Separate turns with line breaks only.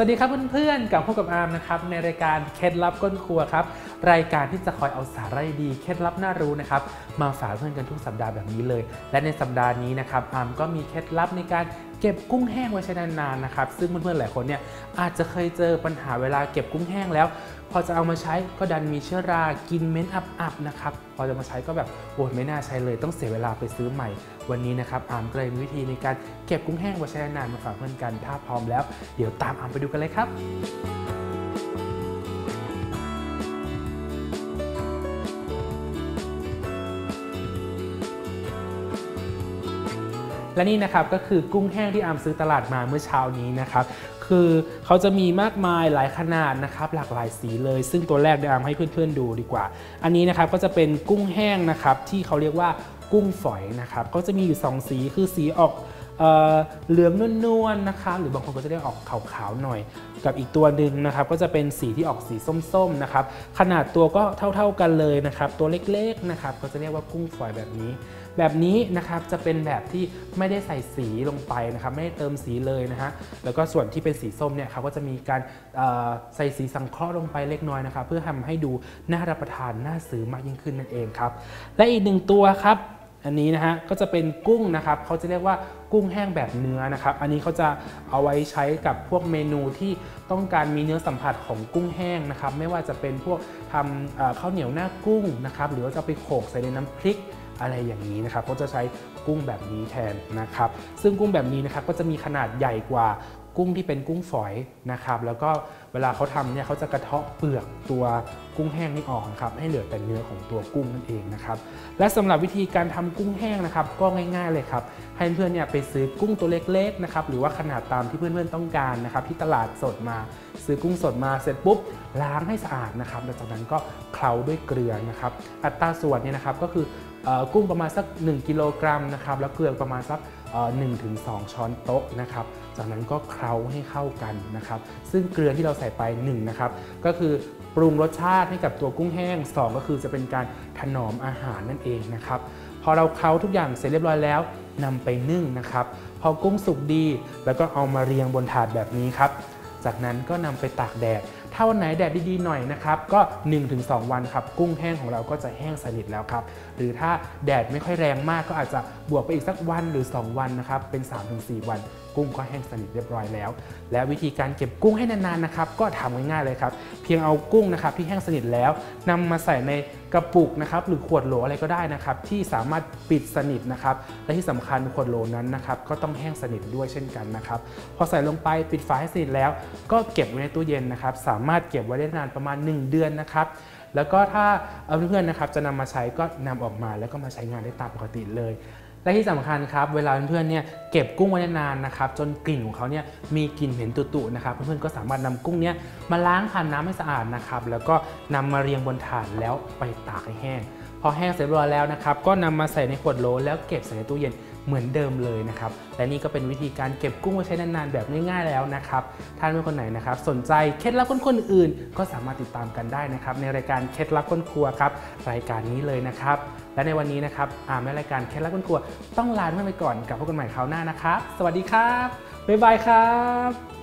สวัสดีครับเพื่อนๆกลับพบกับอาร์มนะครับในรายการเคล็ดลับก้นครัวครับรายการที่จะคอยเอาสาระดีเคล็ดลับน่ารู้นะครับมาฝากเพื่อนกันทุกสัปดาห์แบบนี้เลย และในสัปดาห์นี้นะครับอาร์มก็มีเคล็ดลับในการ เก็บกุ้งแห้งไว้ใช้นานๆนะครับ ซึ่งเพื่อนๆหลายคนเนี่ยอาจจะเคยเจอปัญหาเวลาเก็บกุ้งแห้งแล้ว พอจะเอามาใช้ก็ดันมีเชื้อรากินเม้นอับๆนะครับพอจะมาใช้ก็แบบโอ้ยไม่น่าใช้เลยต้องเสียเวลาไปซื้อใหม่ วันนี้นะครับอามก็เลยมีวิธีในการเก็บกุ้งแห้งไว้ใช้นานมาฝากเพื่อนกัน ถ้าพร้อมแล้ว เดี๋ยวตามอามไปดูกันเลยครับ และนี่นะครับก็คือกุ้งแห้งที่อามซื้อตลาดมาเมื่อเช้านี้นะครับคือเขาจะมีมากมายหลายขนาดนะครับหลากหลายสีเลย ซึ่งตัวแรกเดี๋ยวอามให้เพื่อนๆดูดีกว่า อันนี้นะครับก็จะเป็นกุ้งแห้งนะครับที่เขาเรียกว่ากุ้งฝอยนะครับก็จะมีอยู่ 2 สีคือสีออก เเหลืองนวลๆนะครับหรือบางคนก็จะได้ออกขาวๆหน่อย กับอีกตัวหนึ่งนะครับ ก็จะเป็นสีที่ออกสีส้มๆนะครับ ขนาดตัวก็เท่าๆกันเลยนะครับ ตัวเล็กๆนะครับ ก็จะเรียกว่ากุ้งฝอยแบบนี้ แบบนี้นะครับจะเป็นแบบที่ไม่ได้ใส่สีลงไปนะครับ ไม่ได้เติมสีเลยนะฮะแล้วก็ส่วนที่เป็นสีส้มเนี่ยเขาก็จะมีการใส่สีสังเคราะห์ลงไปเล็กน้อยนะครับ เพื่อทำให้ดูน่ารับประทานน่าซื้อมากยิ่งขึ้นนั่นเองครับ และอีกหนึ่งตัวครับ อันนี้นะฮะก็จะเป็นกุ้งนะครับเขาจะเรียกว่ากุ้งแห้งแบบเนื้อนะครับ อันนี้เขาจะเอาไว้ใช้กับพวกเมนูที่ต้องการมีเนื้อสัมผัสของกุ้งแห้งนะครับ ไม่ว่าจะเป็นพวกทำข้าวเหนียวหน้ากุ้งนะครับหรือว่าจะไปโขลกใส่ในน้ำพริกอะไรอย่างนี้นะครับก็จะใช้กุ้งแบบนี้แทนนะครับ ซึ่งกุ้งแบบนี้นะครับก็จะมีขนาดใหญ่กว่า กุ้งที่เป็นกุ้งฝอยนะครับแล้วก็เวลาเขาทำเนี่ยเขาจะกระเทาะเปลือกตัวกุ้งแห้งนี่ออกนะครับให้เหลือแต่เนื้อของตัวกุ้งนั่นเองนะครับและสำหรับวิธีการทำกุ้งแห้งนะครับก็ง่ายๆเลยครับให้เพื่อนๆเนี่ยไปซื้อกุ้งตัวเล็กๆนะครับหรือว่าขนาดตามที่เพื่อนๆต้องการนะครับที่ตลาดสดมา ซื้อกุ้งสดมาเสร็จปุ๊บล้างให้สะอาดนะครับแล้วจากนั้นก็เคล้าด้วยเกลือนะครับอัตราส่วนเนี่ยนะครับก็คืออกุ้งประมาณสัก 1 กิโลกรัมนะครับแล้วเกลือประมาณสัก หนึ่งถึงสช้อนโต๊ะนะครับ จากนั้นก็เคล้าให้เข้ากันนะครับ ซึ่งเกลือที่เราใส่ไป1นะครับก็คือปรุงรสชาติให้กับตัวกุ้งแห้ง 2 ก็คือจะเป็นการถนอมอาหารนั่นเองนะครับพอเราเคล้าทุกอย่างเสร็จเรียบร้อยแล้วนำไปนึ่งนะครับ พอกุ้งสุกดี แล้วก็เอามาเรียงบนถาดแบบนี้ครับ จากนั้นก็นำไปตากแดด ถ้าวันไหนแดดดีๆหน่อยนะครับก็ 1-2 วันครับกุ้งแห้งของเราก็จะแห้งสนิทแล้วครับหรือถ้าแดดไม่ค่อยแรงมากก็อาจจะบวกไปอีกสักวันหรือ 2 วันนะครับเป็น 3-4 วันกุ้งก็แห้งสนิทเรียบร้อยแล้ว และวิธีการเก็บกุ้งให้นานๆนะครับก็ทำง่ายๆเลยครับ เพียงเอากุ้งนะครับที่แห้งสนิทแล้วนำมาใส่ในกระปุกนะครับหรือขวดโหลอะไรก็ได้นะครับที่สามารถปิดสนิทนะครับและที่สำคัญขวดโหลนั้นนะครับก็ต้องแห้งสนิทด้วยเช่นกันนะครับพอใส่ลงไปปิดฝาให้สนิทแล้ว ก็เก็บไว้ในตู้เย็นนะครับสามารถเก็บไว้ได้นานประมาณ 1 เดือนนะครับ แล้วก็ถ้าเพื่อนๆนะครับจะนำมาใช้ก็นำออกมาแล้วก็มาใช้งานได้ตามปกติเลยและที่สำคัญครับเวลาเพื่อนๆเนี่ยเก็บกุ้งไว้นานๆนะครับจนกลิ่นของเขาเนี่ยมีกลิ่นเหม็นตุๆนะครับเพื่อนๆก็สามารถนำกุ้งเนี้ยมาล้างผ่านน้ำให้สะอาดนะครับแล้วก็นำมาเรียงบนถาดแล้วไปตากให้แห้ง พอแห้งเสร็จเรียบร้อยแล้วนะครับก็นำมาใส่ในขวดโหลแล้วเก็บใส่ในตู้เย็นเหมือนเดิมเลยนะครับ และนี่ก็เป็นวิธีการเก็บกุ้งไว้ใช้นานๆ แบบง่ายๆแล้วนะครับ ท่านเพื่อนคนไหนนะครับ สนใจเคล็ดลับคนๆอื่น ก็สามารถติดตามกันได้นะครับ ในรายการเคล็ดลับคนครัวครับรายการนี้เลยนะครับ และในวันนี้นะครับอามและรายการเคล็ดลับคนครัว ต้องลาท่านไปก่อนกับพบกันใหม่คราวหน้านะครับ สวัสดีครับบ๊ายบายครับ